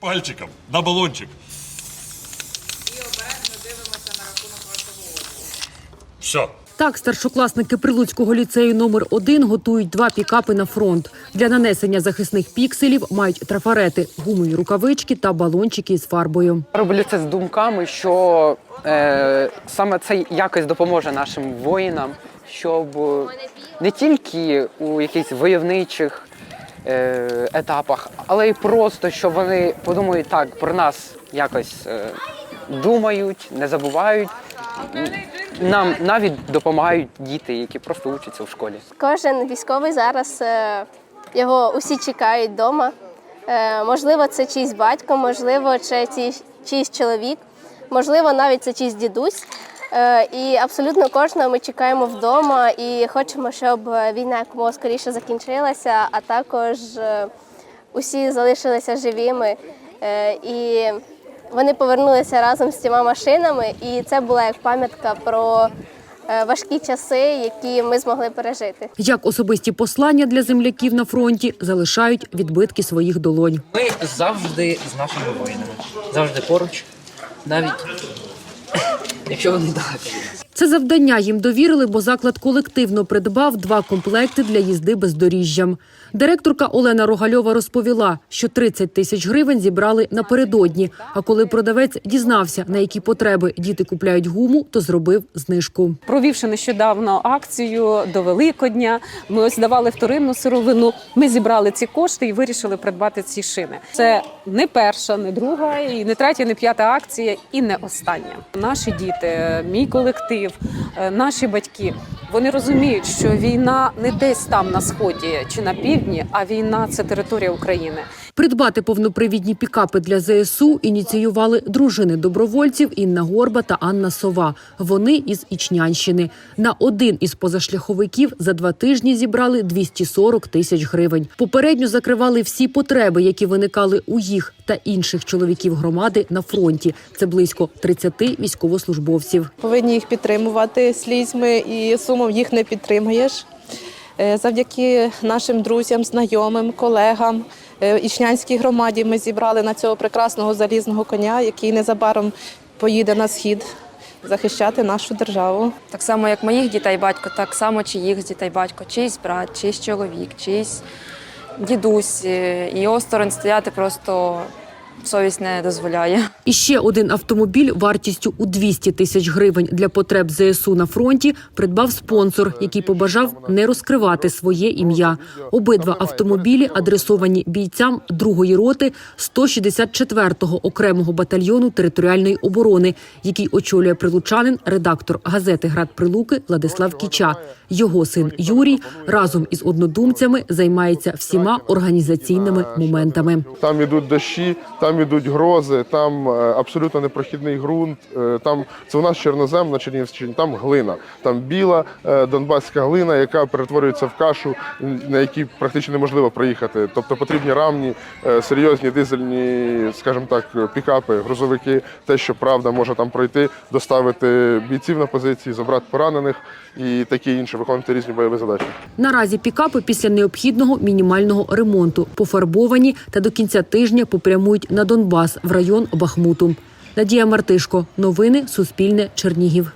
Пальчиком на балончик. І обережно дивимося на рахунок вашого одягу. Все. Так, старшокласники Прилуцького ліцею номер 1 готують два пікапи на фронт. Для нанесення захисних пікселів мають трафарети, гумові рукавички та балончики із фарбою. Роблю це з думками, що е, саме це якось допоможе нашим воїнам, щоб е, не тільки у якихось войовничих е, етапах, але й просто, щоб вони подумають так, про нас якось е, думають, не забувають. Нам навіть допомагають діти, які просто учаться в школі. Кожен військовий зараз е, його усі чекають вдома. Е, Можливо, це чийсь батько, можливо, це чийсь чоловік, можливо, навіть це чийсь дідусь. Е, І абсолютно кожного ми чекаємо вдома і хочемо, щоб війна якомога скоріше закінчилася, а також е, усі залишилися живими. Е, І вони повернулися разом з цими машинами, і це була як пам'ятка про е, важкі часи, які ми змогли пережити. Як особисті послання для земляків на фронті залишають відбитки своїх долонь. Ми завжди з нашими воїнами, завжди поруч, навіть 也是我大学。Це завдання їм довірили, бо заклад колективно придбав два комплекти для їзди бездоріжжям. Директорка Олена Рогальова розповіла, що 30 тисяч гривень зібрали напередодні. А коли продавець дізнався, на які потреби діти купляють гуму, то зробив знижку. Провівши нещодавно акцію до Великодня, ми ось давали вторинну сировину. Ми зібрали ці кошти і вирішили придбати ці шини. Це не перша, не друга, і не третя, не п'ята акція, і не остання. Наші діти, мій колектив, е, наші батьки. Вони розуміють, що війна не десь там на сході чи на півдні, а війна це територія України. Придбати повнопривідні пікапи для ЗСУ ініціювали дружини добровольців Інна Горба та Анна Сова. Вони із Ічнянщини. На один із позашляховиків за два тижні зібрали 240 тисяч гривень. Попередньо закривали всі потреби, які виникали у їх та інших чоловіків громади на фронті. Це близько 30 військовослужбовців. повинні їх підтримувати слізьми, і сумом їх не підтримаєш. Е, Завдяки нашим друзям, знайомим, колегам, е, Ічнянській громаді ми зібрали на цього прекрасного залізного коня, який незабаром поїде на схід захищати нашу державу. Так само, як моїх дітей батько, так само чиїх дітей батько, чийсь брат, чийсь чоловік, чийсь дідусь. І осторонь стояти просто совість не дозволяє. І ще один автомобіль вартістю у 200 тисяч гривень для потреб ЗСУ на фронті придбав спонсор, який побажав не розкривати своє ім'я. Обидва автомобілі адресовані бійцям другої роти 164-го окремого батальйону територіальної оборони, який очолює прилучанин, редактор газети Град Прилуки Владислав Кіча. Його син Юрій разом із однодумцями займається всіма організаційними моментами. Там ідуть дощі, там ідуть грози, там е, абсолютно непрохідний ґрунт. е, Там це у нас чорнозем на Чернігівщині, там глина, там біла е, донбаська глина, яка перетворюється в кашу, на якій практично неможливо проїхати. Тобто потрібні рамні, серйозні дизельні, скажімо так, пікапи, грузовики, те, що правда може там пройти, доставити бійців на позиції, забрати поранених і таке інше, виконувати різні бойові задачі. Наразі пікапи після необхідного мінімального ремонту пофарбовані та до кінця тижня попрямують на Донбас в район Бахмуту. Надія Мартишко. Новини Суспільне. Чернігів.